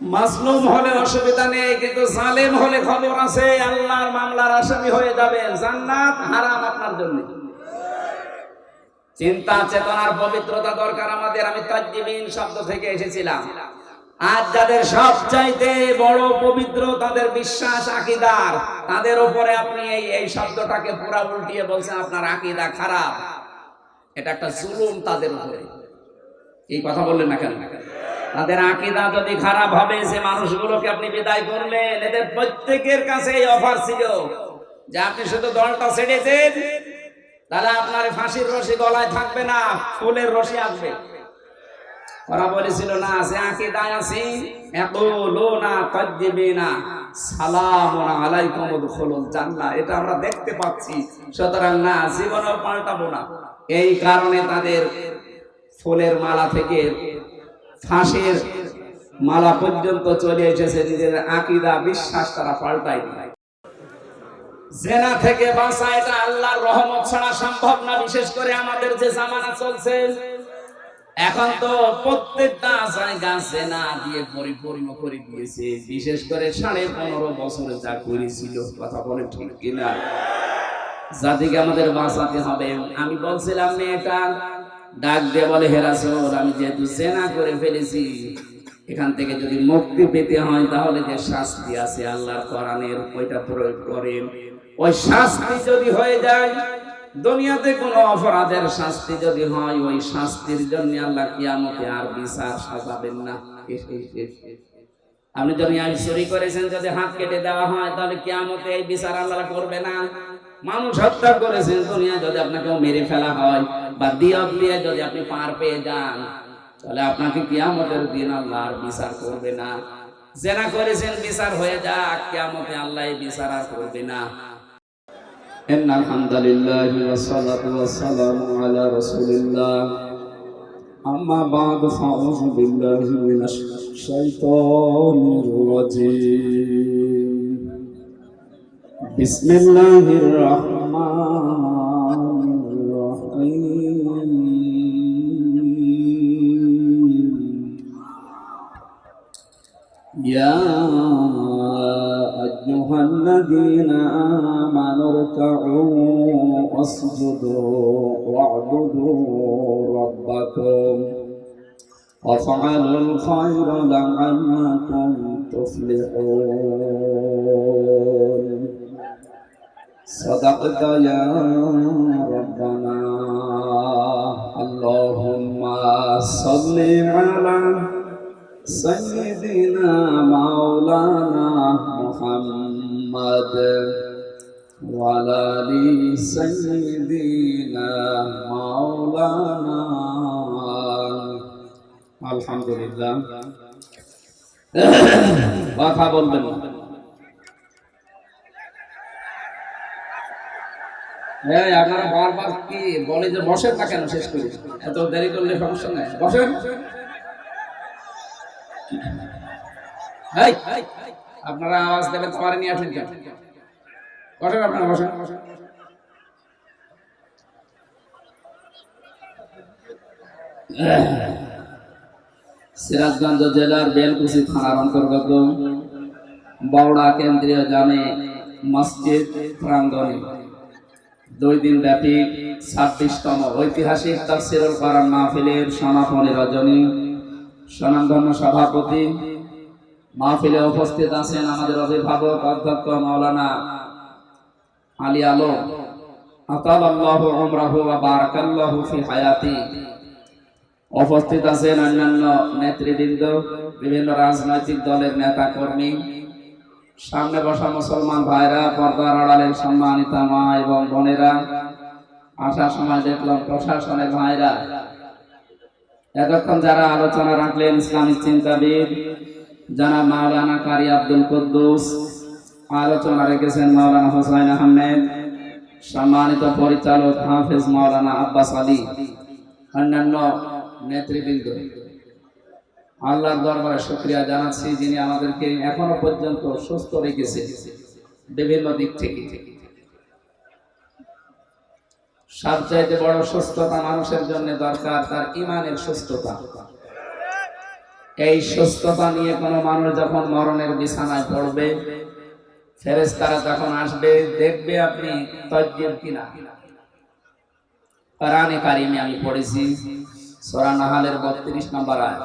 মাসলুম হলে অসুবিধা নেই, কিন্তু জালেম হলে খবর আছে, আল্লাহর মামলার আসামি হয়ে যাবে। জান্নাত হারাম আপনার জন্য। চিন্তা, চেতনার পবিত্রতা দরকার আমাদের। আমি তাজ্জিবিন শব্দ থেকে এসেছিলাম। আজ যাদের সব চাইতে বড় পবিত্র তাদের বিশ্বাস আকিদার, তাদের উপরে আপনি এই এই শব্দটাকে পুরা উল্টিয়ে বলছেন, আপনার আকিদা খারাপ। এটা একটা জুলুম তাদের উপরে। এই কথা বললেন না কেন না কেন? তাদের আকিদা যদি খারাপ হবে, সে মানুষগুলোকে আপনি বিদায় করলেন। এদের প্রত্যেকের কাছে এই অফার ছিল যে আপনি শুধু দলটা ছেড়ে দেন তাহলে আপনার ফাঁসির রশি গলায় থাকবে না, ফুলের রশি আসবে। ওরা বলেছিল, না, সে আকিদায় আছি। একুলো না তজ্জিবি না সালাম আলাইকুম উদখুলুল জান্নাহ। এটা আমরা দেখতে পাচ্ছি। সুতরাং, না, জীবনও পাল্টাবো না। এই কারণে তাদের ফুলের মালা থেকে ফাঁসের মালা পর্যন্ত চলে এসেছে, নিজের আকিদা, বিশ্বাস তারা পাল্টাই নাই। জেনা থেকে বাঁচা এটা আল্লাহর রহমত ছাড়া সম্ভব না, বিশেষ করে আমাদের যে জামানা চলছে। এখন তো প্রত্যেকটা জায়গা জেনা দিয়ে পরিপূর্ণ করে দিয়েছে, বিশেষ করে সাড়ে পনেরো বছরে যা করেছিল, কথা বলে ঠিক কিনা। জাতিকে আমাদের বাঁচাতে হবে। আমি বলছিলাম, মেয়েটা ডাক দিয়ে বলে হেরাসর আমি যেহেতু জেনা করে ফেলেছি, এখান থেকে যদি মুক্তি পেতে হয়, তাহলে যে শাস্তি আছে আল্লাহর কোরআনের ওইটা প্রয়োগ করেন। ওই শাস্তি যদি হয়ে যায়, দুনিয়াতে কোনো অপরাধের শাস্তি যদি হয়, ওই শাস্তির জন্য আল্লাহ কিয়ামতে আর বিচার সাজাবেন না। আপনি যদি আমি চুরি করেছেন, যদি হাত কেটে দেওয়া হয়, তাহলে কিয়ামতে এই বিচার আল্লাহ করবে না। মানুষ হত্যা করেছেন, দুনিয়া যদি আপনাকে মেরে ফেলা হয় বা দিয়ক দিয়ে যদি আপনি পার পেয়ে যান তাহলে আপনাকে কিয়ামতের দিন আল্লাহ আর বিচার করবে না জেনা করেছেন বিচার হয়ে যাক কিয়ামতে আল্লাহ এই বিচার আর করবে না إن الحمد لله والصلاة والسلام على رسول الله أما بعد فأعوذ بالله من الشيطان الرجيم بسم الله الرحمن يا أيها الذين آمنوا اركعوا واسجدوا واعبدوا ربكم وافعلوا الخير لعلكم تفلحون صدقت يا ربنا اللهم صل على سيدنا مولانا محمد وعلى آل سيدنا مولانا الحمد لله কথা বলবেন না এই আপনারা বারবার কি বলে যে বসেন না কেন শেষ করি এত দেরি করলে সমস্যা নাই বসেন এই, আপনারা আওয়াজ দেবেন তোমারে নিয়ে আসেন বসেন আপনারা, বসেন। সিরাজগঞ্জ জেলার বেলকুচি থানার অন্তর্গত বাউড়া কেন্দ্রীয় জামে মসজিদ প্রাঙ্গণে দুই দিন ব্যাপী ছাব্বিশতম ঐতিহাসিক তাফসিরুল কোরআন মাহফিলের সমাপনী রজনী স্বনামধন্য সভাপতি। মাহফিলে উপস্থিত আছেন আমাদের অভিভাবক অধ্যক্ষ মাওলানা আলী হায়াতি। উপস্থিত আছেন অন্যান্য নেতৃবৃন্দ, বিভিন্ন রাজনৈতিক দলের নেতা কর্মী সামনে বসা মুসলমান ভাইরা, পর্দার আড়ালের সম্মানিত মা এবং বোনেরা। আসার সময় দেখলাম প্রশাসনের ভাইরা এতক্ষণ যারা আলোচনা রাখলেন ইসলামিক চিন্তাবিদ যারা মাওলানা কারি আব্দুল কুদ্দুস, আলোচনা রেখেছেন মাওলানা হোসাইন আহমেদ, সম্মানিত পরিচালক হাফেজ মাওলানা আব্বাস আলী, অন্যান্য নেতৃবৃন্দ। আল্লাহর দরবারে শুক্রিয়া জানাচ্ছি যিনি আমাদেরকে এখনও পর্যন্ত সুস্থ রেখেছে বিভিন্ন দিক থেকে। সবচাইতে বড় সুস্থতা মানুষের জন্য দরকার, তার ইমানের সুস্থতা। এই সুস্থতা নিয়ে কোনো মানুষ যখন মরণের বিছানায় পড়বে, ফেরেশতারা তখন আসবে, দেখবে আপনি তজ্জিব কিনা। কোরআনে কারিমে আমি পড়েছি, সূরা নাহালের 32 নম্বর আয়াত।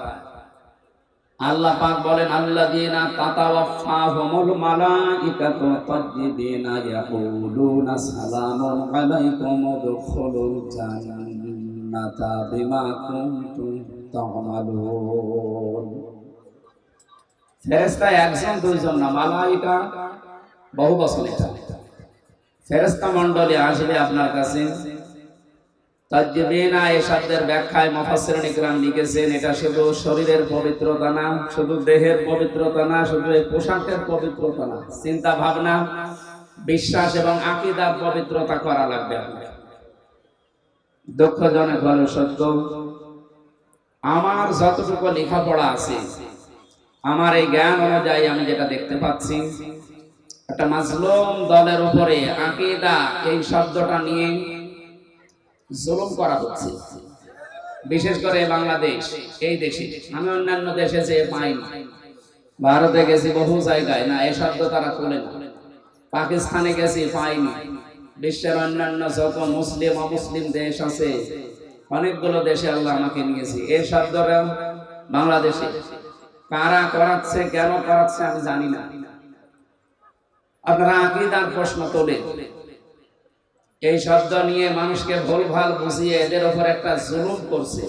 আল্লাহ পাক বলেন আল্লাহ দিয়ে আল্লাযীনা তাতাওয়াফাহুমুল মালাইকাতু তাজ্জিবিনা ইয়াকুলুনা সালামুন আলাইকুম উদখুলুল জান্নাতা বিমা কুনতুম তা'মালুন। ফেরেশতা একজন, দুইজন না, মালাইকা বহু বছর এটা। ফেরেশতা মণ্ডলী আসবে আপনার কাছে। তাজ্জিবিনা এই শব্দের চিন্তা, ভাবনা, বিশ্বাস এবং আকীদার পবিত্রতা করা লাগবে দুঃখজনক হলো সত্য, আমার যতটুকু লেখাপড়া আছে, আমার এই জ্ঞান অনুযায়ী আমি যেটা দেখতে পাচ্ছি, একটা মাজলুম দলের উপরে আকীদা এই শব্দটা নিয়ে জুলুম করা হচ্ছে। বিশেষ করে বাংলাদেশ, এই দেশে। আমি অন্যান্য দেশে যে পাই না। ভারতে গেছি বহু জায়গায়, না এই শব্দ তারা তোলে না। পাকিস্তানে গেছি পাইনি বিশ্বের অন্যান্য যত মুসলিম, অমুসলিম দেশ আছে, অনেকগুলো দেশে আল্লাহ আমাকে নিয়েছি। এই শব্দটা বাংলাদেশে। কারা করাচ্ছে, কেন করাচ্ছে আমি জানি না। আপনারা আকিদার প্রশ্ন তোলে এই শব্দ নিয়ে মানুষকে ভুলভাল বুঝিয়ে এদের উপর একটা জুলুম করছে।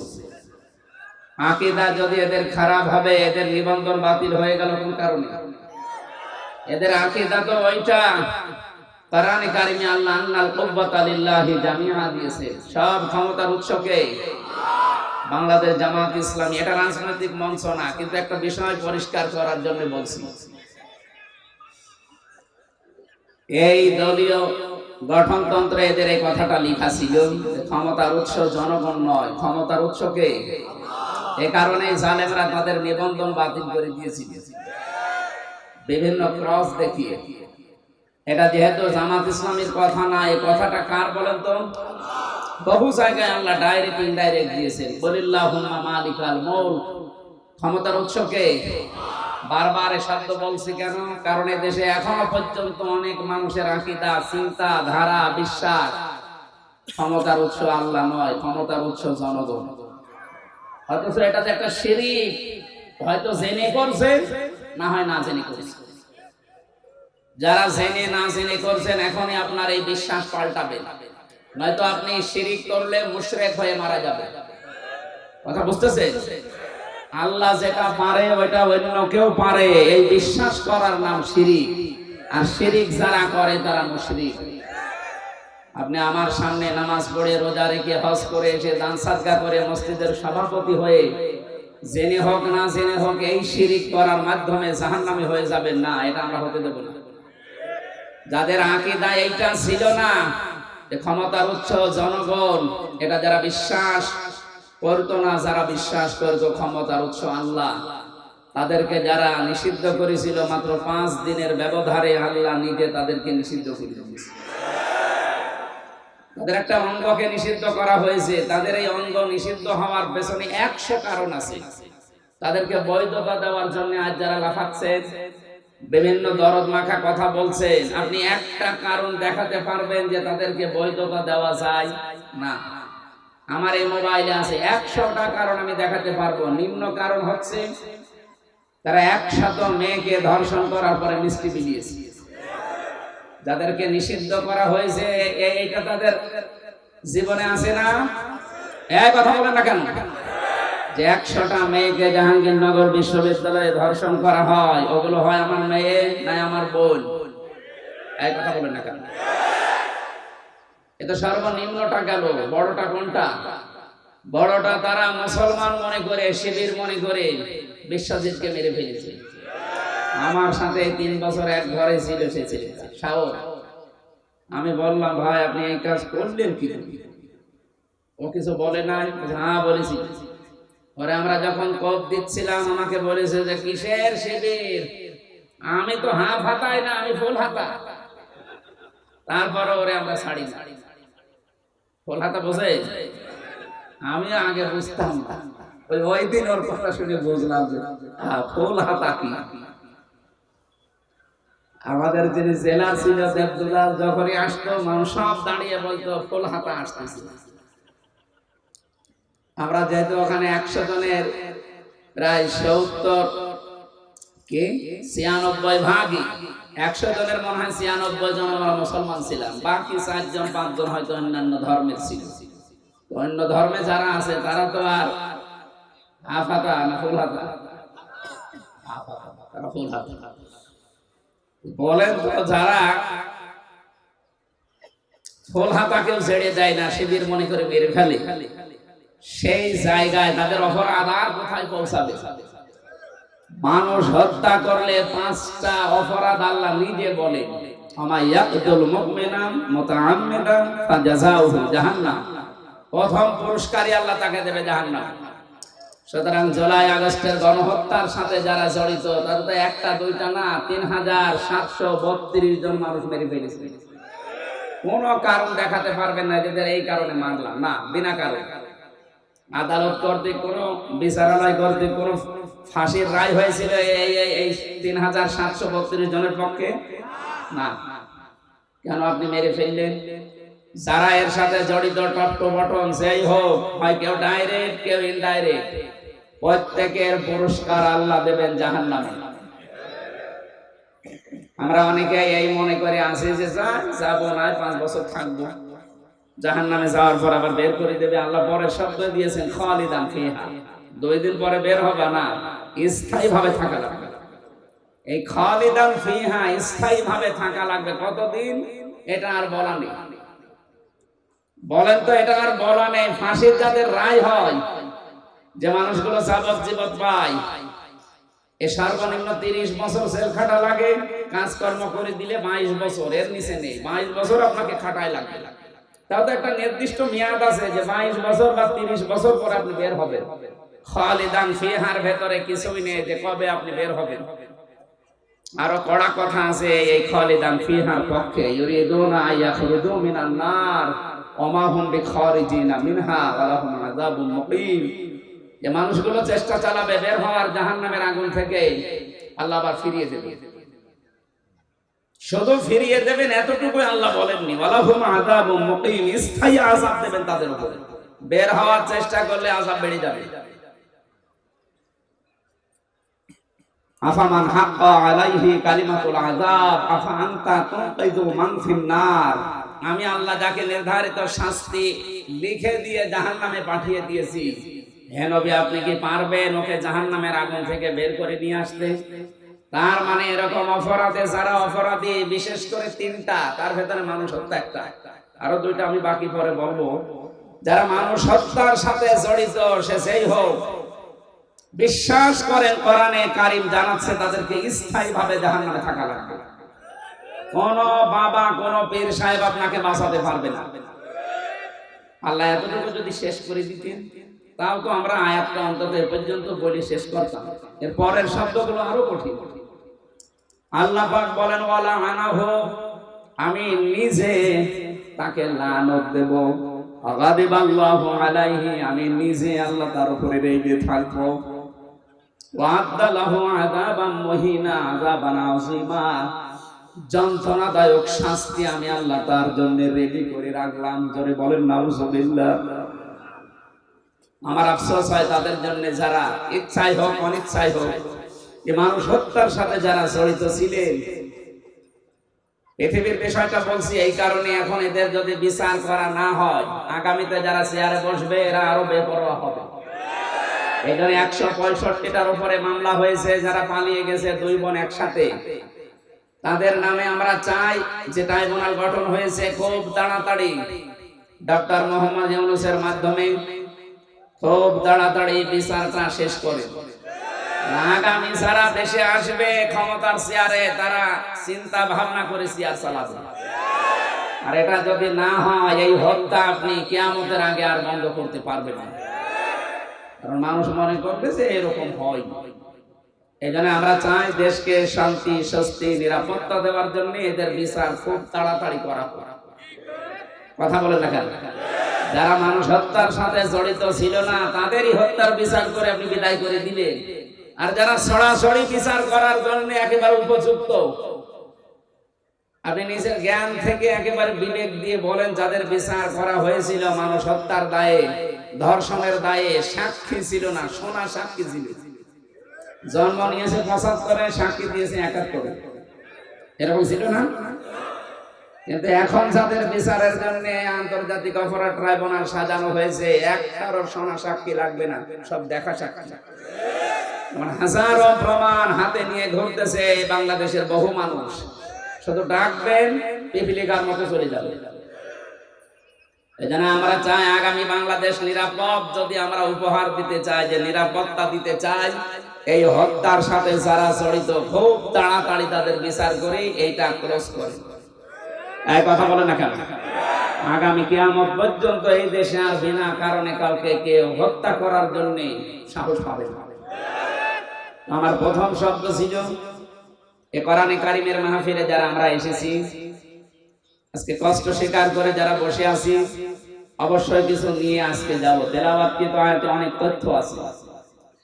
আকিদা যদি এদের খারাপ হবে, এদের নিবন্ধন বাতিল হয়ে গেল কোন কারণে? এদের আকিদা তো ওইটা। আল্লাহ দিয়েছে। সব ক্ষমতার উৎসকে বাংলাদেশ জামাত ইসলামী। এটা রাজনৈতিক মঞ্চ না, কিন্তু একটা বিষয় পরিষ্কার করার জন্য বলছি। এই দলীয় গঠনতন্ত্রে এদের এই কথাটা লেখা ছিল ক্ষমতার উৎস জনগণ নয়, ক্ষমতার উৎসকে এ কারণে জালেমরা তাদের নিবন্ধন বাতিল করে দিয়েছিল। বিভিন্ন ক্রস দেখিয়ে। এটা যেহেতু জামাত ইসলামের কথা না এই কথাটা কার বলেন তো? বহু জায়গায় আল্লাহ ডাইরেক্ট ইনডাইরেক্ট দিয়েছেন। বলিল্লাহুম্মা মালিকাল মুলক। ক্ষমতার উৎসকে বারবার শব্দ বলছি কেন? কারণ দেশে এখনও পর্যন্ত অনেক মানুষের আকিদা, চিন্তা, ধারা, বিশ্বাস। ক্ষমতার উৎস আল্লাহ নয়, ক্ষমতার উৎস জনগণ। একটা হয়তো জেনে করছে, না হয় না জেনে করছে। যারা জেনে না জেনে করছেন, এখনই আপনার এই বিশ্বাস পাল্টাবে। নয়তো আপনি শিরিক করলে মুশরেক হয়ে মারা যাবে। কথা বুঝতেছে আল্লাহ যেটা পারে, ওইটা অন্য কেউ পারে। এই বিশ্বাস করার নাম শিরিক। আর শিরিক যারা করে, তারা মুশরিক। আপনি আমার সামনে নামাজ পড়ে, রোজা রেখে হজ করে এসে দান সাদগা করে মসজিদের সভাপতি হয়ে, জেনে হোক না জেনে হোক, এই শিরিক করার মাধ্যমে জাহান্নামী হয়ে যাবেন না, এটা আমরা হতে দেব না। যাদের আকিদা এইটা ছিল না, যে ক্ষমতার উৎস জনগণ, এটা যারা বিশ্বাস করতো না, যারা বিশ্বাস করতো ক্ষমতার উৎস আল্লাহ। তাদেরকে যারা নিষিদ্ধ করেছিল মাত্র পাঁচ দিনের ব্যবধারে আল্লাহ নিজে তাদেরকে নিষিদ্ধ করে তাদের একটা অঙ্গকে নিষিদ্ধ করা হয়েছে, তাদের এই অঙ্গ নিষিদ্ধ হওয়ার পেছনে একশো কারণ আছে। তাদেরকে বৈধতা দেওয়ার জন্য আজ যারা লাফাচ্ছেন বিভিন্ন দরদ মাখা কথা বলছেন আপনি একটা কারণ দেখাতে পারবেন যে তাদেরকে বৈধতা দেওয়া যায় না। আমার এই মোবাইলে আছে একশোটা কারণ আমি দেখাতে পারব। নিম্ন কারণ হচ্ছে, তারা একশত মেয়েকে ধর্ষণ করার পরে মিষ্টি বিলিয়েছে যাদেরকে নিষিদ্ধ করা হয়েছে এইটা তাদের জীবনে আছে না? এক কথা বলেন না কেন? যে একশোটা মেয়েকে জাহাঙ্গীরনগর বিশ্ববিদ্যালয়ে ধর্ষণ করা হয়, ওগুলো হয় আমার মেয়ে না আমার বোন। এক কথা বলেন না কেন? এ তো সর্বনিম্নটা গেল বড়টা কোনটা? বড়টা তারা মুসলমান মনে করে, শিবির মনে করে, বিশ্বজিৎকে মেরে ফেলেছে। আমার সাথে তিন বছর এক ঘরে ছিল সে সাহস। আমি বললাম, ভাই, আপনি এই কাজ করলেন কি ও কিছু বলে নাই হ্যাঁ বলেছি। পরে আমরা যখন কোপ দিচ্ছিলাম, আমাকে বলেছে যে, কিসের শিবির? আমি তো হাফ হাতাই না, আমি ফুল হাতা। তারপরে ওরে আমরা ছাড়ি না ফুল হাতা বোঝে আমিও আগে বুঝতাম ওই দিন ওর কথা শুনে বুঝলাম যে হাতা কি? আমাদের যিনি জেলা ছিল দেবদুল্লাহ যখনই আসতো, মানুষ সব দাঁড়িয়ে বলতো, ফুল হাতা আসতেছে। আমরা যেহেতু ওখানে একশো জনের প্রায় সত্তর, কে? ছিয়ানব্বই ভাগই। একশো জনের মনে হয় ছিয়ানব্বই জন আমরা মুসলমান ছিলাম, বাকি চারজন, পাঁচজন হয়তো অন্যান্য ধর্মের ছিল। অন্য ধর্মে যারা আছে, তারা তো আর আফাতা না ফুল হাতা বলেন তো যারা ফুল ছেড়ে দেয় না, শিবির মনে করে ফেলে সেই জায়গায় তাদের অপরাধ আর কোথায় পৌঁছাবে? মানুষ হত্যা করলে পাঁচটা অপরাধ আল্লাহ নিজে বলে কোনো কারণ দেখাতে পারবেন না যে এই কারণে মারলাম। না, বিনা কারণ। আদালত কর্তৃক কোনো বিচারালয় কর্তৃক কোনো ফাঁসির রায় হয়েছিল এই তিন হাজার সাতশো বত্রিশ জনের পক্ষে? না। কেন আপনি মেরে ফেললেন? যারা এর সাথে জড়িত টপ টু বটন সেই হোক, হয় কেউ ডাইরেক্ট কেউ ইনডাইরেক্ট প্রত্যেকের পুরস্কার আল্লাহ দেবেন জাহান নামে আমরা অনেকে এই মনে করে আসি যে যাই যাব না পাঁচ বছর থাকব। জাহান নামে যাওয়ার পর আবার বের করে দেবে। আল্লাহ পরে শব্দ দিয়েছেন, খালিদান ফিহা। দুই দিন পরে বের হবে না। স্থায়ী ভাবে থাকা লাগবে। এই খালিদান ফিহা স্থায়ী ভাবে থাকা লাগবে। কতদিন? এটা আর বলা নেই। বলেন তো, এটা আর বলা নেই। ফাঁসির যাদের রায় হয়, যে মানুষগুলো যাবজ্জীবন পায়, এ সর্বনিম্ন তিরিশ বছর জেল খাটা লাগে, কাজকর্ম করে দিলে বাইশ বছর। এর নিচে নেই। বাইশ বছর আপনাকে খাটায় লাগবে। তাও তো একটা নির্দিষ্ট মেয়াদ আছে যে বাইশ বছর বা তিরিশ বছর পরে আপনি বের হবেন। খালিদান ফিহার ভেতরে কিছুই নেই যে কবে আপনি বের হবেন। আরও কড়া কথা আছে, এই খালিদান ফিহার পক্ষে ইউরিদুনা ইয়াখরুজু মিনান নার ওমা হুম বিখারিজিনা মিনহা ওয়া লাহুম আযাবুন মুকিম যে মানুষগুলো চেষ্টা চালাবে বের হওয়ার জাহান্নামের আগুন থেকে, আল্লাহ আবার ফিরিয়ে দেবে। শুধু ফিরিয়ে দেবেন এতটুকু আল্লাহ বলেননি ওয়ালাহুম আযাবুন মুকিম স্থায়ী আযাব দেবেন তাদের উপরে। বের হওয়ার চেষ্টা করলে আযাব বেড়ে যাবে। আফামান হাক্কা আলাইহি কালিমাতুল আযাব আফা আনতা তুনকিযু মান ফিন নার আমি আল্লাহ যাকে নির্ধারিত শাস্তি লিখে দিয়ে জাহান্নামে পাঠিয়ে দিয়েছি। হে নবী, আপনি কি পারবেন ওকে জাহান্নামের আগুন থেকে বের করে নিয়ে আসতে? তার মানে এরকম অপরাধে যারা অপরাধী, বিশেষ করে তিনটা, তার ভেতরে মানুষ হত্যা একটা। আরও দুইটা আমি বাকি পরে বলব। যারা মানুষ হত্যার সাথে জড়িত, সে সেই হোক বিশ্বাস করেন, কোরআনে কারিম জানাচ্ছে তাদেরকে স্থায়ী ভাবে জাহান্নামে থাকা লাগবে। কোন বাবা, কোন পীর সাহেব আপনাকে বাঁচাতে পারবে না। আল্লাহ এতটুকু যদি শেষ করে দিতেন, তাও তো আমরা আয়াতটা অন্তত এ পর্যন্ত বলি শেষ করতাম। এর পরের শব্দগুলো আরও কঠিন। আল্লাহ পাক বলেন, ওয়ালা আনাহু আমি নিজে তাকে লানত দেব। আগাদিবাল্লাহু আলাইহি, আমি নিজে আল্লাহ তার উপরে রেগে থাকব। যন্ত্রণাদায়ক শাস্তি আমি আল্লাহ তার জন্য রেডি করে রাখলাম। জোরে বলেন, নাউজুবিল্লাহ। আমার আফসোস হয় তাদের জন্য যারা ইচ্ছাই হোক অনিচ্ছাই হোক যে মানুষ হত্যার সাথে যারা জড়িত ছিলেন, পৃথিবীর বিষয়টা বলছি এই কারণে এখন এদের যদি বিচার করা না হয়, আগামীতে যারা চেয়ারে বসবে, এরা আরও বেপরোয়া হবে। এই একশো পঁয়ষট্টিটার উপরে মামলা হয়েছে, যারা পালিয়ে গেছে, দুই বোন একসাথে। তাদের নামে আমরা চাই যে ট্রাইব্যুনাল গঠন হয়েছে খুব তাড়াতাড়ি। ডক্টর মোহাম্মদ ইউনুসের মাধ্যমে খুব তাড়াতাড়ি বিচারটা শেষ করে। আগামী সারা দেশে আসবে ক্ষমতার চেয়ারে, তারা চিন্তা ভাবনা করে চেয়ার চালাবে। আর এটা যদি না হয়, এই হত্যা আপনি কেয়ামতের আগে আর বন্ধ করতে পারবেন না। কারণ মানুষ মনে করবে যে এরকম হয়। এই আমরা চাই দেশকে শান্তি, স্বস্তি, নিরাপত্তা দেওয়ার জন্য এদের বিচার খুব তাড়াতাড়ি করা কথা বলে দেখেন যারা মানুষ হত্যার সাথে জড়িত ছিল না, তাদেরই হত্যার বিচার করে আপনি বিদায় করে দিলেন। আর যারা সরাসরি বিচার করার জন্য একেবারে উপযুক্ত আপনি নিজের জ্ঞান থেকে একেবারে বিবেক দিয়ে বলেন, যাদের বিচার করা হয়েছিল মানুষ হত্যার দায়ে, ধর্ষণের দায়ে, সাক্ষী ছিল না, সোনা সাক্ষী ছিল। জন্ম নিয়েছে পঁচাত্তরে, সাক্ষী দিয়েছে একাত্তরে। এরকম ছিল না? কিন্তু এখন যাদের বিচারের জন্য আন্তর্জাতিক অপরাধ ট্রাইব্যুনাল সাজানো হয়েছে, একটারও সোনা সাক্ষী লাগবে না, সব দেখা সাক্ষী। হাজারো প্রমাণ হাতে নিয়ে ঘুরতেছে বাংলাদেশের বহু মানুষ। শুধু ডাকবেন পিপিলিকার মতো চলে যাবে। এজন্য আমরা চাই আগামী বাংলাদেশ নিরাপদ, যদি আমরা উপহার দিতে চাই, যে নিরাপত্তা দিতে চাই, এই হত্যার সাথে যারা জড়িত, খুব তাড়াতাড়ি তাদের বিচার করে এইটা করে। কথা বলে না কেন? আগামী কিয়ামত পর্যন্ত এই দেশে আর বিনা কারণে কাউকে কেউ হত্যা করার জন্য সাহস পাবে আমার প্রথম শব্দ ছিল এ কোরআনে কারিমের মাহফিলে যারা আমরা এসেছি, আজকে কষ্ট স্বীকার করে যারা বসে আছি, অবশ্যই কিছু নিয়ে আজকে যাব। তেলাওয়াত কিন্তু আয়াতে অনেক তথ্য আছে।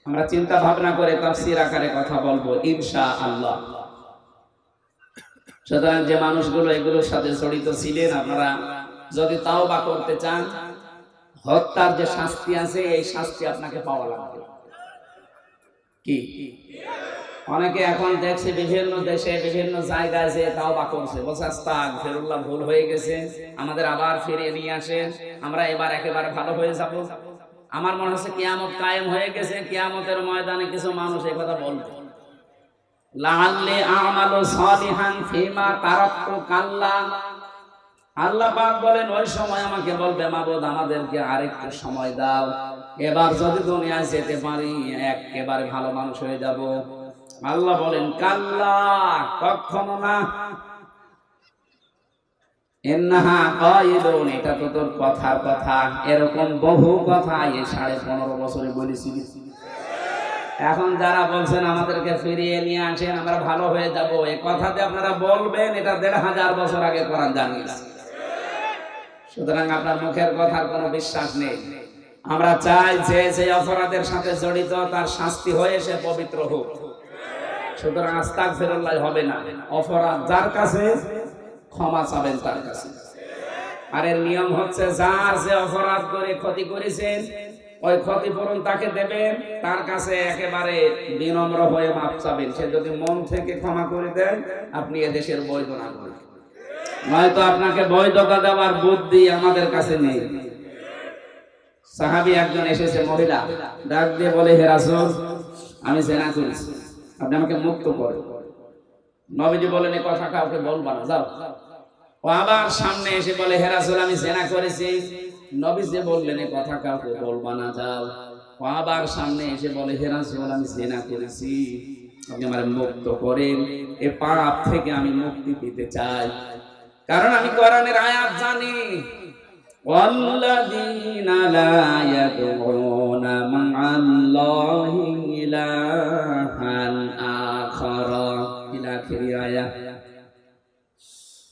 আমরা চিন্তা ভাবনা করে তাফসীর আকারে কথা বলব ইনশা আল্লাহ সুতরাং যে মানুষগুলো এগুলোর সাথে জড়িত ছিলেন, আপনারা যদি তাও বা করতে চান, হত্যার যে শাস্তি আছে, এই শাস্তি আপনাকে পাওয়া লাগবে। কি? অনেকে এখন দেখছে বিভিন্ন দেশে বিভিন্ন জায়গায় যে তাও বা করছে। বলছে ফেরুল্লাহ ভুল হয়ে গেছে। আমাদের আবার ফিরিয়ে নিয়ে আসেন। আমরা এবার একেবারে ভালো হয়ে যাব। আমার মনে হচ্ছে কিয়ামত কায়েম হয়ে গেছে। কিয়ামতের ময়দানে কিছু মানুষ এই কথা বলবে। ফিমা কাল্লা। আল্লাহ পাক বলেন, ওই সময় আমাকে বলবে, মাবুদ, আমাদেরকে আরেকটু সময় দাও। এবার যদি দুনিয়ায় যেতে পারি, একেবারে ভালো মানুষ হয়ে যাব। আল্লাহ বলেন, কাল্লা, কখনো না। এটা তো তোর কথার কথা। এরকম বহু কথা এই সাড়ে পনেরো বছরে বলেছি। এখন যারা বলছেন, আমাদেরকে ফিরিয়ে নিয়ে আসেন, আমরা ভালো হয়ে যাব। এই কথাতে আপনারা বলবেন, এটা দেড় হাজার বছর আগে সুতরাং আপনার মুখের কথার কোনো বিশ্বাস নেই। আমরা চাই যে যে অপরাধের সাথে জড়িত, তার শাস্তি হয়ে সে পবিত্র হোক। সুতরাং হবে না। অপরাধ যার কাছে, ক্ষমা চাবেন তার কাছে। আর এর নিয়ম হচ্ছে যার যে অপরাধ করে ক্ষতি করেছেন, ওই ক্ষতিপূরণ তাকে দেবেন, তার কাছে একেবারে বিনম্র হয়ে মাপ চাবেন। সে যদি মন থেকে ক্ষমা করে দেন আপনি এদেশের বৈধ নাগরিক। নয়তো আপনাকে বৈধতা দেওয়ার বুদ্ধি আমাদের কাছে নেই। সাহাবি একজন এসেছে মহিলা, ডাক দিয়ে বলে, হে রাসূল, আমি জেনা করেছি। আপনি আমাকে মুক্ত করেন নবীজি বলেন এই কথা কাউকে বলবা না যাও ও আবার সামনে এসে বলে হে রাসূল আমি জেনা করেছি নবীজি বললেন এই কথা কাউকে বলবা না যাও ও আবার সামনে এসে বলে হে রাসূল আমি জেনা করেছি আপনি আমার মুক্ত করেন এ পাপ থেকে আমি মুক্তি পেতে চাই কারণ আমি কোরআনের আয়াত জানি والذين لا يدعون مع الله إلها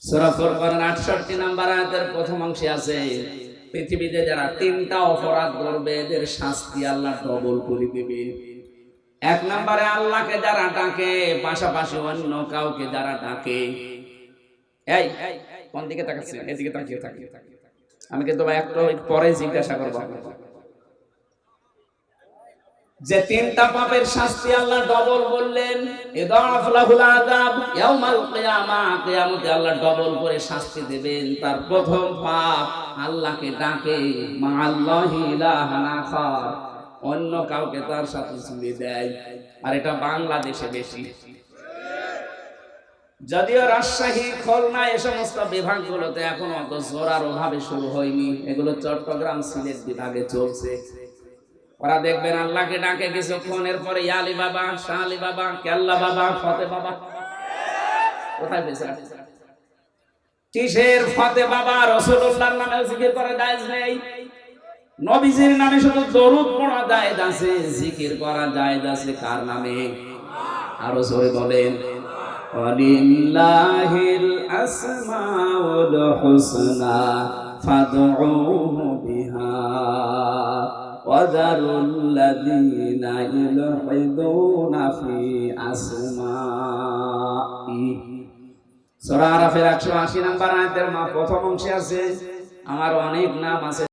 সূরা ফুরকানের 68 নম্বর আয়াতের প্রথম অংশে আছে, পৃথিবীতে যারা তিনটা অপরাধ করবে, এদের শাস্তি আল্লাহ ডবল করে দেবে এক নম্বরে আল্লাহকে যারা ডাকে, পাশাপাশি অন্য কাউকে যারা ডাকে। কোন দিকে তাকাচ্ছেন? এদিকে তাকিয়ে আমি কিন্তু একটু পরে জিজ্ঞাসা করব যে তিনটা পাপের শাস্তি আল্লাহ ডবল বললেন আল্লাহ ডবল করে শাস্তি দেবেন। তার প্রথম পাপ আল্লাহকে ডাকে অন্য কাউকে তার সাথে জুড়ে দেয়। আর এটা বাংলাদেশে বেশি। যদিও রাজশাহী, খুলনা এ সমস্ত বিভাগগুলোতে এখন অত জোরার অভাবে শুরু হয়নি। এগুলো চট্টগ্রাম সিলেট বিভাগে চলছে। ওরা দেখবেন আল্লাহকে ডাকে কিছুক্ষণের পরে ইয়ালি বাবা শাহালি বাবা কেল্লা বাবা ফতে বাবা? কোথায় পেয়েছিলাম কিসের ফতে বাবা? রসুল্লাহর নামে জিকির করে দায়জ নেই। নবীজির নামে শুধু দরুদ পড়া দায়দ আছে, জিকির করা দায়দ আছে কার নামে? আরও জোরে বলেন অলিল্লাহিল আসমাউল হুসনা, ফাদউহু বিহা। وذروا الذين يلحدون في أسمائه সূরা আরাফের 180 নম্বর আয়াতের মা প্রথম অংশে আছে আমার অনেক নাম আছে